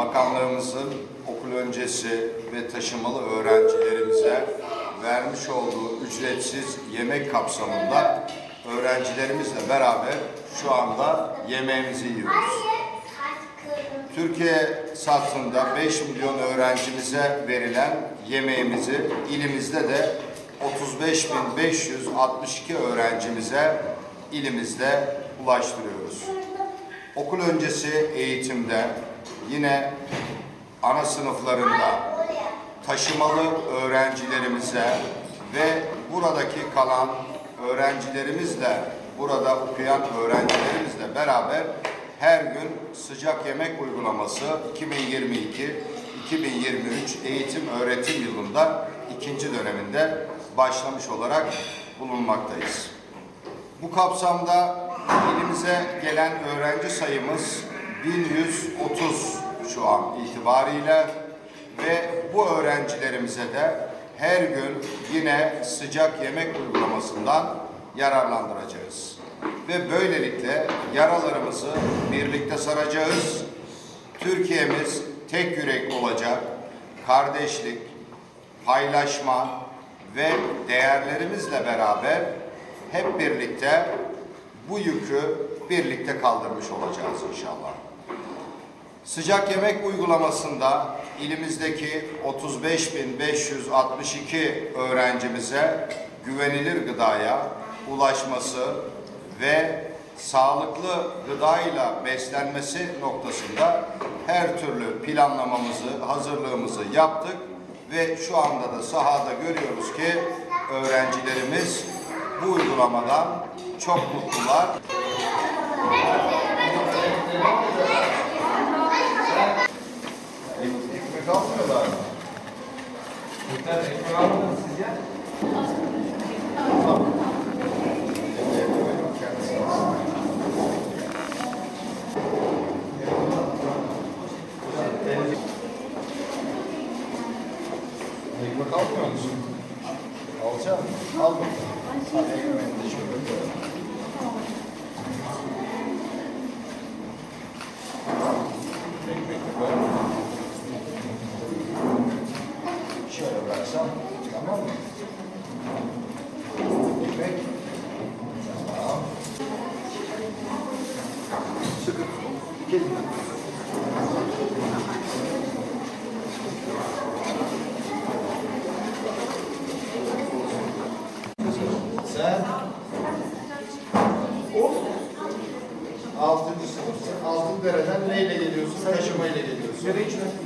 bakanlığımızın okul öncesi ve taşımalı öğrencilerimize vermiş olduğu ücretsiz yemek kapsamında öğrencilerimizle beraber şu anda yemeğimizi yiyoruz. Türkiye satında 5 milyon öğrencimize verilen yemeğimizi ilimizde de 35.562 öğrencimize ilimizde ulaştırıyoruz. Okul öncesi eğitimde yine ana sınıflarında taşımalı öğrencilerimize ve buradaki kalan öğrencilerimizle, burada okuyan öğrencilerimizle beraber her gün sıcak yemek uygulaması 2022-2023 eğitim öğretim yılında ikinci döneminde başlamış olarak bulunmaktayız. Bu kapsamda ilimize gelen öğrenci sayımız 1130 şu an itibariyle ve bu öğrencilerimize de her gün yine sıcak yemek uygulamasından yararlandıracağız. Ve böylelikle yaralarımızı birlikte saracağız. Türkiye'miz tek yürek olacak, kardeşlik, paylaşma ve değerlerimizle beraber hep birlikte bu yükü birlikte kaldırmış olacağız inşallah. Sıcak yemek uygulamasında ilimizdeki 35.562 öğrencimize güvenilir gıdaya ulaşması ve sağlıklı gıdayla beslenmesi noktasında her türlü planlamamızı, hazırlığımızı yaptık ve şu anda da sahada görüyoruz ki öğrencilerimiz bu uygulamadan çok mutlular. Ekmek almıyorlar mı? Ekmek almadınız siz ya. Ekmek almıyor musun? Alacağım. Al bakalım. Al ekmeğini de şöyle koy. Ekmek de koy. Şöyle bıraksam. Tamam mı? Ekmek. Tamam. Sıkı. Elimden. Sen altıncı sınıfsın. Altın dereden neyle geliyorsun? Taşımayla geliyorsun.